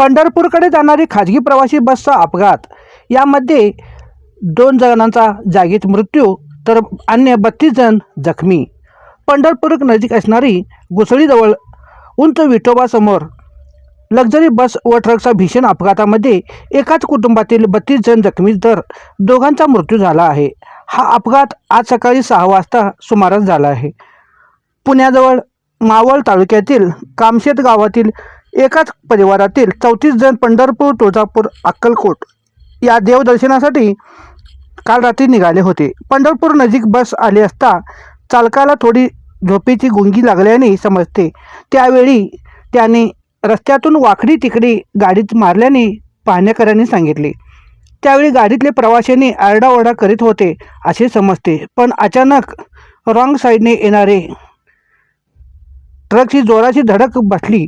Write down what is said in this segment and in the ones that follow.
पंढरपूरकडे जाणारी खाजगी प्रवासी बसचा अपघात. यामध्ये दोन जणांचा जागीच मृत्यू तर अन्य बत्तीस जण जखमी. पंढरपूर नजीक असणारी घुसळीजवळ उंच विठोबासमोर लक्झरी बस व ट्रकचा भीषण अपघातामध्ये एकाच कुटुंबातील बत्तीस जण जखमी तर दोघांचा मृत्यू झाला आहे. हा अपघात आज सकाळी सहा वाजता सुमारास झाला आहे. पुण्याजवळ मावळ तालुक्यातील कामशेत गावातील एकाच परिवारातील चौतीस जण पंढरपूर तुळजापूर अक्कलकोट या देवदर्शनासाठी काल रात्री निघाले होते. पंढरपूर नजीक बस आली असता चालकाला थोडी झोपेची गुंगी लागल्याने समजते. त्यावेळी त्याने रस्त्यातून वाकडी तिकडी गाडीत मारल्याने पाहणेकरांनी सांगितले. त्यावेळी गाडीतले प्रवाशांनी आरडाओरडा करीत होते असे समजते पण अचानक रॉंग साईडने येणारे ट्रकची जोराची धडक बसली.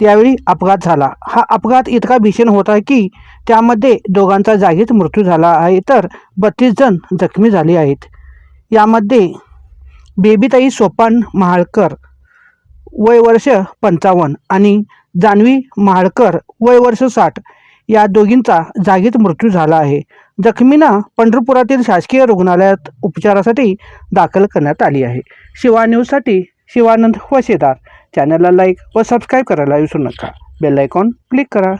त्यावेळी अपघात झाला. हा अपघात इतका भीषण होता की त्यामध्ये दोघांचा जागीच मृत्यू झाला आहे तर बत्तीस जण जखमी झाले आहेत. यामध्ये बेबीताई सोपान महाळकर वय वर्ष पंचावन्न आणि जान्हवी महाळकर वय वर्ष साठ या दोघींचा जागीच मृत्यू झाला आहे. जखमींना पंढरपुरातील शासकीय रुग्णालयात उपचारासाठी दाखल करण्यात आली आहे. शिवा न्यूजसाठी शिवानंद वशेदार. चॅनलला लाईक व सबस्क्राईब करायला विसरू नका. बेल आयकॉन क्लिक करा.